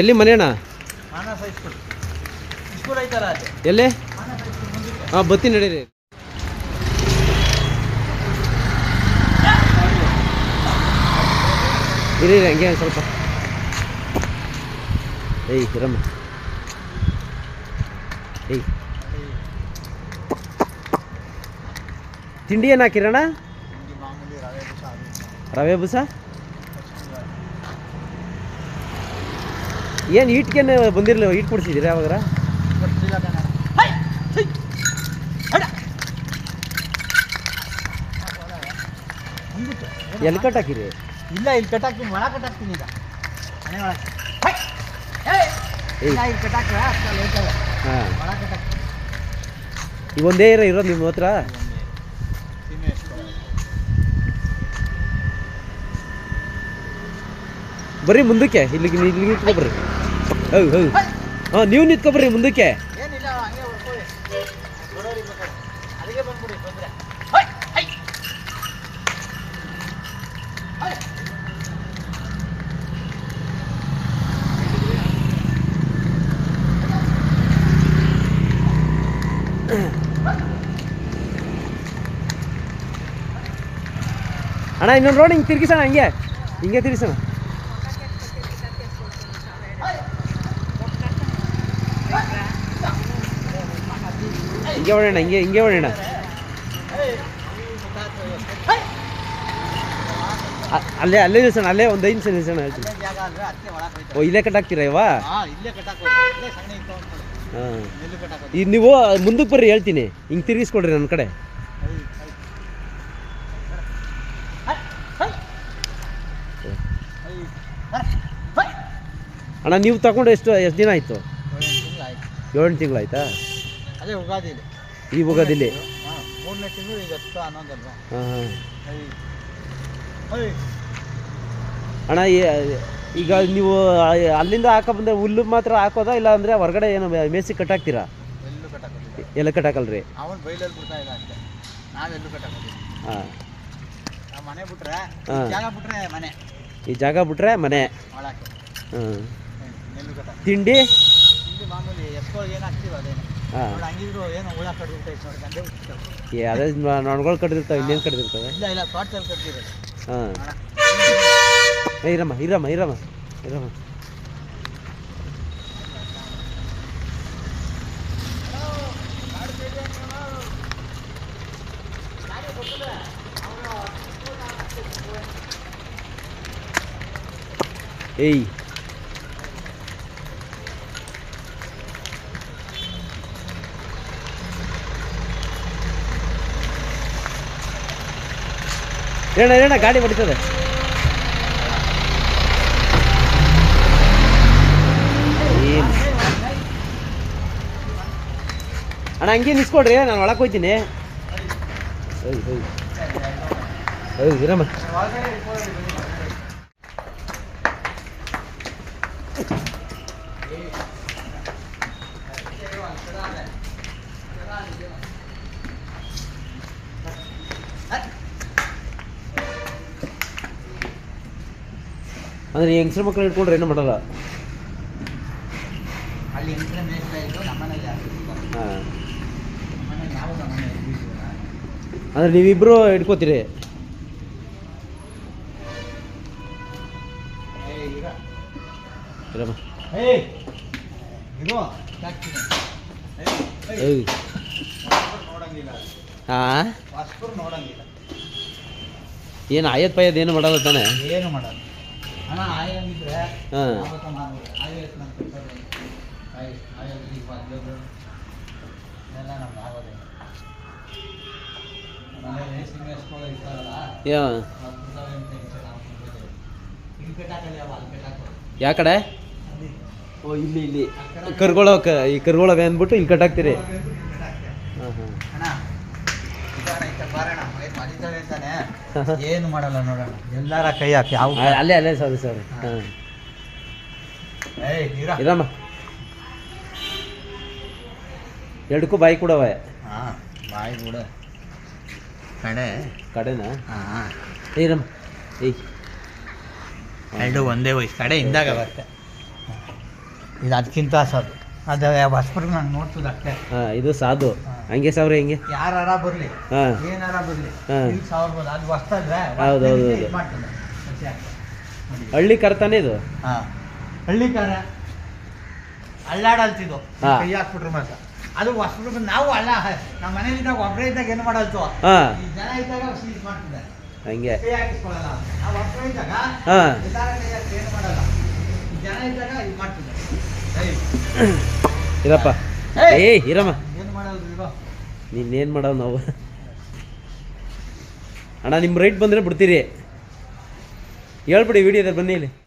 ಎಲ್ಲಿ ಮನೆಯಣ್ಣ? ಎಲ್ಲಿ? ಹಾಂ ಬತ್ತೀನಿ ನಡೀರಿ. ಇರಿ ಹಂಗೆ ಸ್ವಲ್ಪ. ಏಯ್ ಇರಮ್ಮ. ಏಯ್. ತಿಂಡಿ ಏನು ಹಾಕಿರಣ್ಣ ರವೆ ಬುಸ ಅದು ರವೆ ಬುಸ ಏನು ಈಟ್ಗೇನು ಬಂದಿರಲಿಲ್ಲ? ಈಟ್ ಕೊಡ್ಸಿದ್ದೀರಾ ಯಾವಾಗ್ರ? ಎಲ್ಲಿ ಕಟ್ ಹಾಕಿರಿ? ಇಲ್ಲ ಇಲ್ಲಿ ಕಟ್ಟಾಕ್ತೀನಿ ಒಳ ಕಟ್ಟಾಕ್ತೀನಿ ಈಗ. ಮನೆ ಒಳಗೆ! ಇಲ್ಲ ಲೇಟ್ ಅಲ್ಲ ಹಾಂ. ಒಳ ಈಗ ಒಂದೇ ಇರೋ ಇರೋದು ನಿಮ್ಮ ಹತ್ರ? ಬರ್ರಿ ಮುಂದಕ್ಕೆ ಇಲ್ಲಿಗೆ ಇಲ್ಲಿಗೆ ನಿಂತ್ಕೊಬ್ರಿ ಹೌದು ಹೌದು. ಹಾಂ. ನೀವು ನಿಂತ್ಕೊಬ್ರಿ ಮುಂದಕ್ಕೆ. ಅಣ್ಣ ಇನ್ನೊಂದು ರೋಡ್ ಹಿಂಗೆ ತಿರುಗಿಸೋಣ ಹಿಂಗೆ. ಹಿಂಗೆ ತಿರ್ಗಿಸೋಣ ಹಿಂಗೆ ಹೊಡೆಯೋಣ, ಹಿಂಗೆ ಹಿಂಗೆ ಹೊಡೆಯೋಣ. ಅಲ್ಲೇ ಅಲ್ಲೇ ನಿಲ್ಸೋಣ, ಅಲ್ಲೇ ಒಂದು ಐದು ನಿಮಿಷ ನಿಲ್ಸೋಣ ಹೇಳ್ತೀನಿ ಓ, ಇಲ್ಲೇ ಕಟ್ಟಾಕ್ತೀರಾ ಇವ? ಹಾ. ಈಗ ನೀವು ಮುಂದಕ್ಕೆ ಬರ್ರಿ, ಹೇಳ್ತೀನಿ. ಹಿಂಗೆ ತಿರ್ಗಿಸ್ಕೊಡ್ರಿ ನನ್ನ ಕಡೆ. ಅಣ್ಣ, ನೀವು ತಗೊಂಡು ಎಷ್ಟು ಎಷ್ಟು ದಿನ ಆಯಿತು? ಏಳು ತಿಂಗಳಾಯ್ತು ಅದೇ ಉಗಾದಿಲಿ. ಈ ಮೂರನೇ ತಿಂಗಳು ಈಗ ಹತ್ತು ಹನ್ನೊಂದಲ್ವಾ? ಹಾಂ ಅಣ್ಣ ಈಗ ನೀವು ಅಲ್ಲಿಂದ ಹಾಕೋ ಬಂದ್ರೆ ಹುಲ್ಲು ಮಾತ್ರ ಹಾಕೋದಾ? ಇಲ್ಲ ಅಂದರೆ ಹೊರಗಡೆ ಏನು ಮೇಸಿ ಕಟ್ಟಾಕ್ತೀರಾ? ಎಲ್ಲೂ ಕಟ್ಟಾಕೋದಿಲ್ಲ. ಎಲ್ಲ ಕಟ್ಟಾಕಲ್ರಿ? ಅವನು ಬೈಲಲ್ಲಿ ಬಿಡ್ತಾ ಇಲ್ಲ ಅಷ್ಟೇ. ನಾವೆಲ್ಲೂ ಕಟ್ಟಾಕೋದಿಲ್ಲ. ಹಾಂ. ನಾವು ಮನೆ ಬಿಟ್ರೆ ಹಾ. ಜಾಗ ಬಿಟ್ರೆ ಮನೆ. ಈ ಜಾಗ ಬಿಟ್ರೆ ಮನೆ. ಹಾಂ ತಿಂಡಿ? ಮಾಮೂಲಿ ಎಷ್ಟೋ ಏನು ಹಾಕ್ತೀವಿ ಅದೇನು. ಹಾಂ ನೋಡಿ ಹಂಗಿದ್ರು ಏನು ಹುಳ ಕಡ್ದಿರ್ತೈತೆ ನೋಡಿ ಗಂಡೆ ಬಿಡ್ತಾರೆ ಏ ಅದೇ ನೊಣಗಳು ಕಡ್ದಿರ್ತವೆ ಇನ್ನೇನು ಕಡ್ದಿರ್ತವೆ ಇಲ್ಲ ಇಲ್ಲ ತೋಟದಲ್ಲಿ ಕಡ್ದಿರೋದು ಹಾಂ ಅಣ್ಣ ಏ ಇರಮ್ಮ ಇರಮ್ಮ ಇರಮ್ಮ ಇರಮ್ಮ ಏಯ್ ಏಣ ಏಣ ಗಾಡಿ ಹೊಡಿತದೆ ಏನ್ ಅಣ್ಣ ಹಂಗೆ ನಿಸ್ಕೊಡ್ರಿ ನಾನು ಒಳಗೆ ಹೋಗ್ತೀನಿ ಹೌದು ಹೌದು ಹೌದು ಇರಮ್ಮ ಅಂದ್ರೆ ಹೆಂಗಸ್ರ ಮಕ್ಕಳು ಇಟ್ಕೊಂಡ್ರೆ ಏನು ಮಾಡಲ್ಲ? ಅಲ್ಲಿ. ಹಾಂ. ಅಂದ್ರೆ ನೀವಿಬ್ರು ಇಟ್ಕೋತೀರಿ ಹಾಂ? ಏನು ಆಯತ್ ಪಾಯದ್ ಏನು ಮಾಡಲ್ಲ ತಾನೆ? ಏನು ಮಾಡಲ್ಲ. ಯಾ. ಕಡೆ? ಓ ಇಲ್ಲಿ ಇಲ್ಲಿ. ಕರ್ಗೊಳಕ್ಕೆ ಈ ಕರ್ಗೊಳಗೆ ಅಂದ್ಬಿಟ್ಟು ಇಲ್ಲಿ ಕಟ್ಟಾಕ್ತೀರಿ ಹಾಂ ಹಾಂ ಅಣ್ಣ ಇದಾಣ ಈ ಕಡೆ ಬಾರಣ್ಣ ಏನು ಮಾಡಲ್ಲ ನೋಡೋಣ. ಎಲ್ಲಾರ ಕೈ ಹಾಕಿ ಯಾವ ಅಲ್ಲೇ ಅಲ್ಲೇ ಸರಿ ಸರಿ ಇರಮ್ಮ. ಎರಡಕ್ಕೂ ಬಾಯಿ ಕೊಡವ. ಹಾಂ ಬಾಯಿ ಕೂಡ. ಕಡೆ. ಕಡೆನಾ? ಹಾಂ. ಇರಮ್ಮ. ಏಯ್. ಎರಡು ಒಂದೇ ವಯಸ್ಸು. ಕಡೆ ಇಂದಾಗ ಬರುತ್ತೆ. ಇದು ಅದಕ್ಕಿಂತ ಸಾಧು. ಅದು ಹೊಸ್ಪರ್ಗೆ ನಾನು ನೋಡ್ತದೆ ಅಷ್ಟೇ. ಹಾಂ ಇದು ಸಾಧು. ಹಂಗೆ ಸಾವಿರ ಹಿಂಗೆ? ಯಾರ ಬರಲಿ? ಹಾಂ. ಏನಾರ ಬರಲಿ? ಹಾ. ಇಲ್ಲಿ ಸಾವಿರ ಬರಲಿ ಅದು ಹೊಸ್ತಂದ್ರೆ ಹೌದು, ಹೌದು. ನೋಡಿ. ಹಳ್ಳಿ ಕರ್ತಾನೆ ಇದು? ಹಾ. ಹಳ್ಳಿ ಕಾರ. ಅಲ್ಲಾಡಲ್ತಿದ್ದು ಹಾ. ಕೈ ಹಾಕ್ಬಿಟ್ರು ಮಾತ್ರ. ಅದು ಹೊಸ್ಬಿಟ್ಟು ನಾವು ಅಲ್ಲ ನಮ್ಮ ಮನೇಲಿದ್ದಾಗ ಒಬ್ಬರೇ ಇದ್ದಾಗ ಏನು ಮಾಡಲ್ತು? ಹಾಂ. ಈ ಜನ ಇದ್ದಾಗ ಸೀಸ್ ಹಂಗೆ. ಕೈ ಹಾಕಿಸ್ಕೊಳ್ಳಲ್ಲ. ನಾವು ಒಬ್ಬರೇ ಇದ್ದಾಗ ಹಾಂ. ಎಲ್ಲಾರ ಕೈ ಹಾಕಿ ಏನು ಮಾಡಲ್ಲ. ಈ ಜನ ಇದ್ದಾಗ ಇದು ಮಾಡ್ತಿದ್ದೆ ಏಯ್, ಇರಪ್ಪ ಏಯ್! ಇರಮ್ಮ. ನೀನೇನು ಮಾಡೋ ನಾವು? ಅಣ್ಣ ನಿಮ್ಮ ರೈಟ್ ಬಂದರೆ ಬಿಡ್ತೀರಿ. ಹೇಳ್ಬಿಡಿ ವಿಡಿಯೋದಲ್ಲಿ ಬನ್ನಿ ಇಲ್ಲಿ.